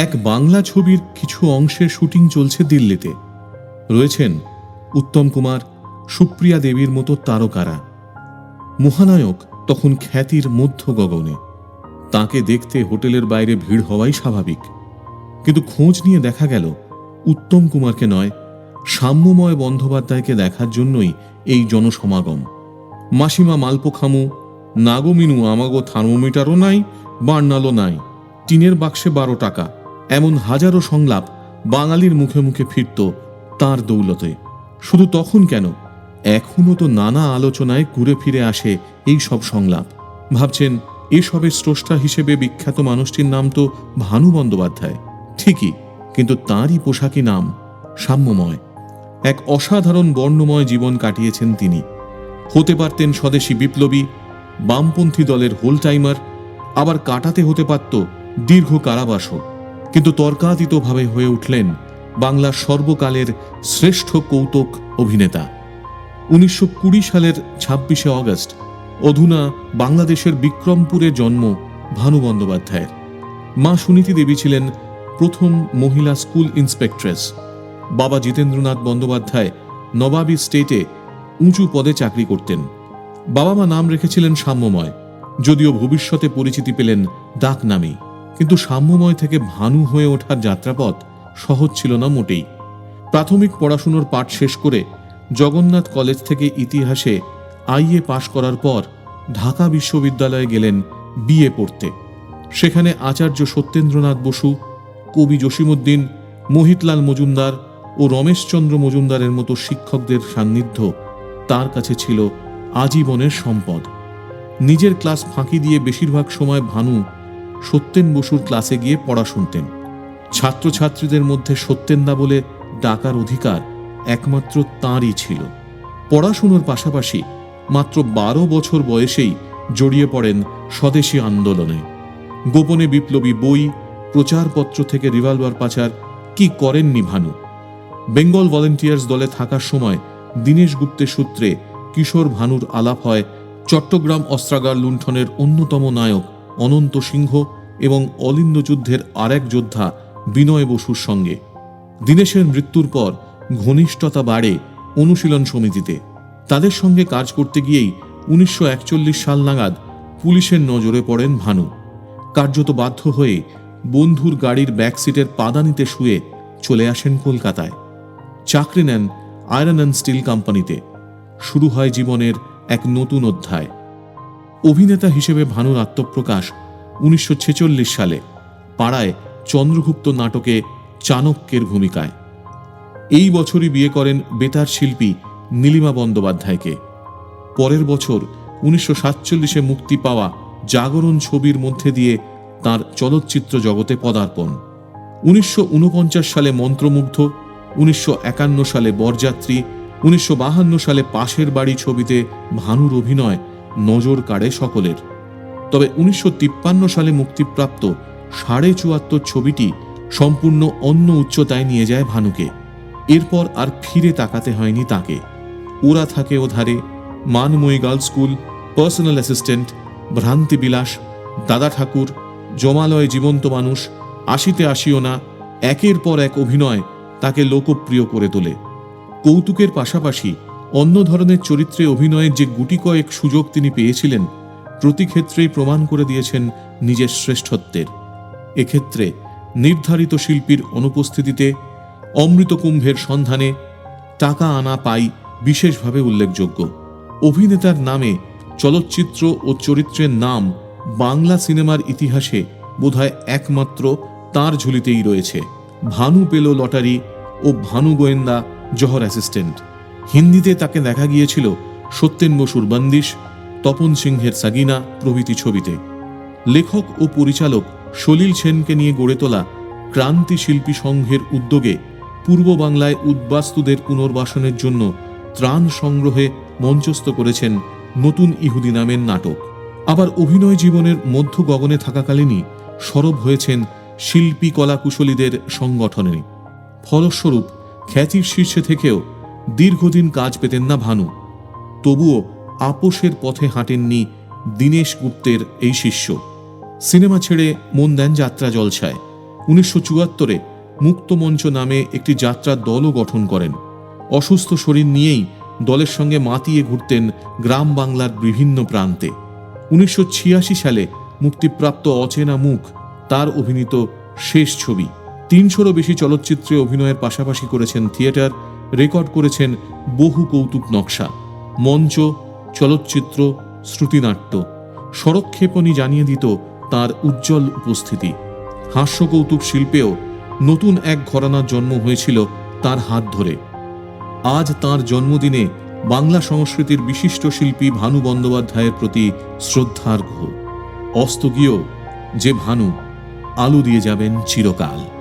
এক বাংলা ছবির কিছু অংশের শুটিং চলছে দিল্লিতে। রয়েছেন উত্তম কুমার, সুপ্রিয়া দেবীর মতো তারকারা। মহানায়ক তখন খ্যাতির মধ্য গগনে। তাকে দেখতে হোটেলের বাইরে ভিড় হওয়াই স্বাভাবিক। কিন্তু খোঁজ নিয়ে দেখা গেল, উত্তম কুমারকে নয়, সাম্যময় বন্দ্যোপাধ্যায়কে দেখার জন্যই এই জনসমাগম। মাসিমা মালপো খামু নাগমিনু আমাগো থার্মোমিটারও নাই, বার্নালও নাই, টিনের বাক্সে বারো টাকা। এমন হাজারো সংলাপ বাঙালির মুখে মুখে ফিরত তার দৌলতে। শুধু তখন কেন? এখনও তো নানা আলোচনায় ঘুরে ফিরে আসে এই সব সংলাপ। ভাবছেন, এসবের স্রষ্টা হিসেবে বিখ্যাত মানুষটির নাম তো ভানু বন্দ্যোপাধ্যায়। ঠিকই, কিন্তু তাঁরই পোশাকি নাম সাম্যময়। এক অসাধারণ বর্ণময় জীবন কাটিয়েছেন তিনি। হতে পারতেন স্বদেশী বিপ্লবী, বামপন্থী দলের হোল টাইমার আবার কাটাতে হতে পারত দীর্ঘ কারাবাসও। কিন্তু তর্কাতীতভাবে হয়ে উঠলেন বাংলার সর্বকালের শ্রেষ্ঠ কৌতুক অভিনেতা। উনিশশো কুড়ি সালের ছাব্বিশে অগস্ট অধুনা বাংলাদেশের বিক্রমপুরে জন্ম ভানু বন্দ্যোপাধ্যায়ের। মা সুনীতি দেবী ছিলেন প্রথম মহিলা স্কুল ইন্সপেক্ট্রেস। বাবা জিতেন্দ্রনাথ বন্দ্যোপাধ্যায় নবাবী স্টেটে উঁচু পদে চাকরি করতেন। বাবা মা নাম রেখেছিলেন সাম্যময়, যদিও ভবিষ্যতে পরিচিতি পেলেন ডাক নামেই কিন্তু সাম্যময় থেকে ভানু হয়ে ওঠার যাত্রাপথ সহজ ছিল না মোটেই। প্রাথমিক পড়াশুনোর পাঠ শেষ করে জগন্নাথ কলেজ থেকে ইতিহাসে আইএ পাশ করার পর ঢাকা বিশ্ববিদ্যালয়ে গেলেন বিএ পড়তে। সেখানে আচার্য সত্যেন্দ্রনাথ বসু, কবি জসিমুদ্দিন মোহিতলাল মজুমদার ও রমেশচন্দ্র মজুমদারের মতো শিক্ষকদের সান্নিধ্য তার কাছে ছিল আজীবনের সম্পদ। নিজের ক্লাস ফাঁকি দিয়ে বেশিরভাগ সময় ভানু সত্যেন বসুর ক্লাসে গিয়ে পড়া শুনতেন। ছাত্রছাত্রীদের মধ্যে সত্যেন্দা বলে ডাকার অধিকার একমাত্র তাঁরই ছিল। পড়াশুনোর পাশাপাশি মাত্র বারো বছর বয়সেই জড়িয়ে পড়েন স্বদেশী আন্দোলনে। গোপনে বিপ্লবী বই, প্রচারপত্র থেকে রিভলভার পাচার কি করেননি ভানু? বেঙ্গল ভলেন্টিয়ার্স দলে থাকার সময় দীনেশ গুপ্তের সূত্রে কিশোর ভানুর আলাপ হয় চট্টগ্রাম অস্ত্রাগার লুণ্ঠনের অন্যতম নায়ক অনন্ত সিংহ এবং অলিন্দ যুদ্ধের আরেক যোদ্ধা বিনয় বসুর সঙ্গে। দীনেশের মৃত্যুর পর ঘনিষ্ঠতা বাড়ে অনুশীলন সমিতিতে। তাদের সঙ্গে কাজ করতে গিয়েই উনিশশো একচল্লিশ সাল নাগাদ পুলিশের নজরে পড়েন ভানু। কার্যত বাধ্য হয়ে বন্ধুর গাড়ির ব্যাক সিটের পাদানিতে শুয়ে চলে আসেন কলকাতায়। চাকরি নেন আয়রন অ্যান্ড স্টিল কোম্পানিতে। শুরু হয় জীবনের এক নতুন অধ্যায়। অভিনেতা হিসেবে ভানুর আত্মপ্রকাশ উনিশশো ছেচল্লিশ সালে, পাড়ায় চন্দ্রগুপ্ত নাটকে চাণক্যের ভূমিকায়। এই বছরই বিয়ে করেন বেতার শিল্পী নীলিমা বন্দ্যোপাধ্যায়কে। পরের বছর উনিশশো সাতচল্লিশে মুক্তি পাওয়া জাগরণ ছবির মধ্যে দিয়ে তার চলচ্চিত্র জগতে পদার্পণ। উনিশশো ঊনপঞ্চাশ সালে মন্ত্রমুগ্ধ, উনিশশো একান্ন সালে বরযাত্রী, উনিশশো সালে পাশের বাড়ি ছবিতে ভানুর অভিনয় নজর কাড়ে সকলের। তবে উনিশশো তিপ্পান্ন সালে মুক্তিপ্রাপ্ত সাড়ে চুয়াত্তর ছবিটি সম্পূর্ণ অন্য উচ্চতায় নিয়ে যায় ভানুকে। এরপর আর ফিরে তাকাতে হয়নি তাকে। ওরা থাকে ওধারে Manmoyee girls school, personal assistant, Bhranti Bilas, দাদা ঠাকুর, জমালয় জীবন্ত মানুষ আসিতে আসিও না, একের পর এক অভিনয় তাকে লোকপ্রিয় করে তোলে। কৌতুকের পাশাপাশি অন্য ধরনের চরিত্রে অভিনয়ের যে গুটি কয়েক সুযোগ তিনি পেয়েছিলেন প্রতি ক্ষেত্রেই প্রমাণ করে দিয়েছেন নিজের শ্রেষ্ঠত্বের। এক্ষেত্রে নির্ধারিত শিল্পীর অনুপস্থিতিতে অমৃত কুম্ভের সন্ধানে টাকা আনা পাই বিশেষভাবে উল্লেখযোগ্য। অভিনেতার নামে চলচ্চিত্র ও চরিত্রের নাম বাংলা সিনেমার ইতিহাসে বোধহয় একমাত্র তার ঝুলিতেই রয়েছে। ভানু পেল লটারি ও ভানু গোয়েন্দা জহর অ্যাসিস্ট্যান্ট। হিন্দিতে তাকে দেখা গিয়েছিল সত্যেন বসুর বন্দিশ, তপন সিংহের সাগিনা প্রভৃতি ছবিতে। লেখক ও পরিচালক সলিল সেনকে নিয়ে গড়ে তোলা ক্রান্তি শিল্পী সংঘের উদ্যোগে পূর্ব বাংলায় উদ্বাস্তুদের পুনর্বাসনের জন্য ত্রাণ সংগ্রহে মঞ্চস্থ করেছেন নতুন ইহুদি নামের নাটক। আবার অভিনয় জীবনের মধ্য গগনে থাকাকালীনই সরব হয়েছেন শিল্পী কলাকুশলীদের সংগঠনে। ফলস্বরূপ, খ্যাতির শীর্ষে থেকেও দীর্ঘদিন কাজ পেতেন না ভানু। তবুও আপোষের পথে হাঁটেননি দীনেশ গুপ্তের এই শিষ্য। সিনেমা ছেড়ে মন দেন যাত্রা জলসায়। উনিশশো চুয়াত্তরে মুক্তমঞ্চ নামে একটি যাত্রার দলও গঠন করেন। অসুস্থ শরীর নিয়েই দলের সঙ্গে মাতিয়ে ঘুরতেন গ্রাম বাংলার বিভিন্ন প্রান্তে। উনিশশো ছিয়াশি সালে মুক্তিপ্রাপ্ত অচেনা মুখ, তার অভিনীত শেষ ছবি। তিনশোরও বেশি চলচ্চিত্রে অভিনয়ের পাশাপাশি করেছেন থিয়েটার রেকর্ড করেছেন বহু কৌতুক নকশা, মঞ্চ, চলচ্চিত্র, শ্রুতিনাট্য। সরক্ষেপণী জানিয়ে দিত তার উজ্জ্বল উপস্থিতি। হাস্যকৌতুক শিল্পেও নতুন এক ঘরানার জন্ম হয়েছিল তার হাত ধরে। আজ তার জন্মদিনে বাংলা সংস্কৃতির বিশিষ্ট শিল্পী ভানু বন্দ্যোপাধ্যায়ের প্রতি শ্রদ্ধার্ঘ্য। অস্ত গিয়েও যে ভানু, আলো দিয়ে যাবেন চিরকাল।